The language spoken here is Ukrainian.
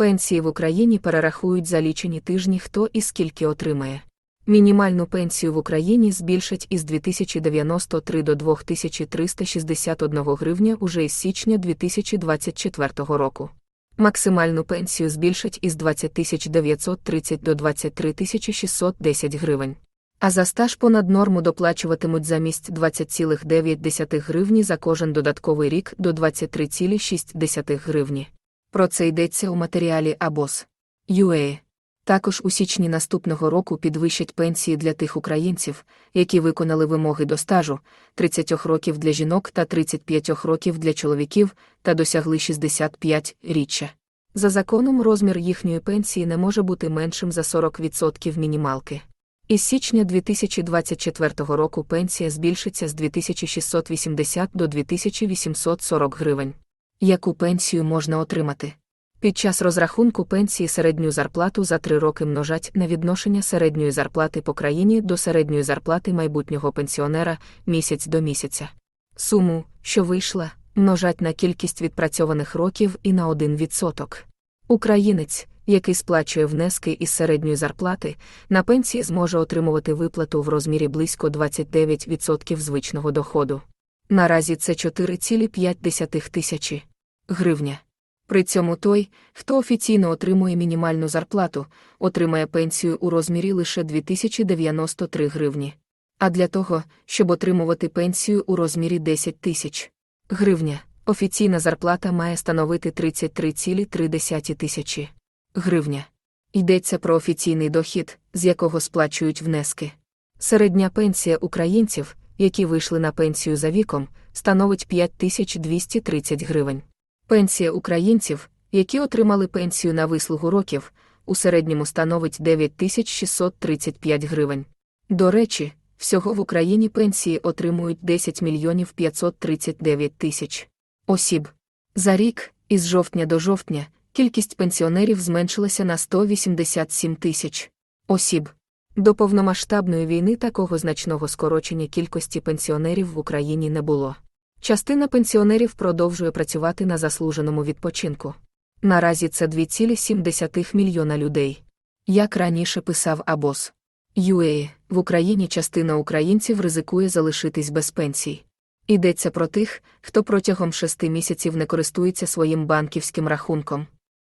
Пенсії в Україні перерахують за лічені тижні хто і скільки отримає. Мінімальну пенсію в Україні збільшать із 2093 до 2361 гривня уже із січня 2024 року. Максимальну пенсію збільшать із 20 930 до 23 610 гривень. А за стаж понад норму доплачуватимуть замість 20,9 гривні за кожен додатковий рік до 23,6 гривні. Про це йдеться у матеріалі АБОС. UA. Також у січні наступного року підвищать пенсії для тих українців, які виконали вимоги до стажу 30 років для жінок та 35 років для чоловіків та досягли 65 річчя. За законом розмір їхньої пенсії не може бути меншим за 40% мінімалки. Із січня 2024 року пенсія збільшиться з 2680 до 2840 гривень. Яку пенсію можна отримати? Під час розрахунку пенсії середню зарплату за три роки множать на відношення середньої зарплати по країні до середньої зарплати майбутнього пенсіонера місяць до місяця. Суму, що вийшла, множать на кількість відпрацьованих років і на 1%. Українець, який сплачує внески із середньої зарплати, на пенсії зможе отримувати виплату в розмірі близько 29% звичного доходу. Наразі це 4,5 тисячі гривня. При цьому той, хто офіційно отримує мінімальну зарплату, отримає пенсію у розмірі лише 2093 гривні. А для того, щоб отримувати пенсію у розмірі 10 тисяч гривня, офіційна зарплата має становити 33,3 тисячі гривня. Йдеться про офіційний дохід, з якого сплачують внески. Середня пенсія українців, які вийшли на пенсію за віком, становить 5230 гривень. Пенсія українців, які отримали пенсію на вислугу років, у середньому становить 9635 гривень. До речі, всього в Україні пенсії отримують 10 мільйонів 539 тисяч осіб. За рік, із жовтня до жовтня, кількість пенсіонерів зменшилася на 187 тисяч осіб. До повномасштабної війни такого значного скорочення кількості пенсіонерів в Україні не було. Частина пенсіонерів продовжує працювати на заслуженому відпочинку. Наразі це 2,7 мільйона людей. Як раніше писав Абос. Юеї, в Україні частина українців ризикує залишитись без пенсій. Йдеться про тих, хто протягом шести місяців не користується своїм банківським рахунком.